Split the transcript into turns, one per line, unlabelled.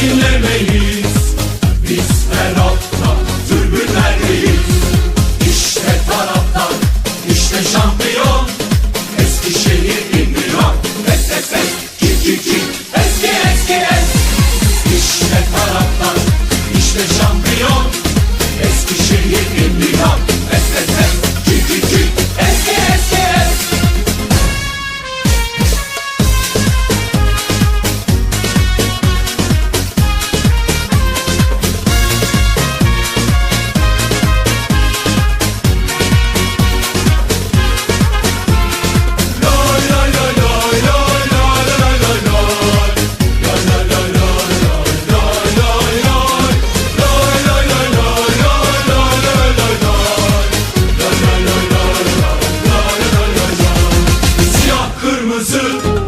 dinlemeyiz Kırmızı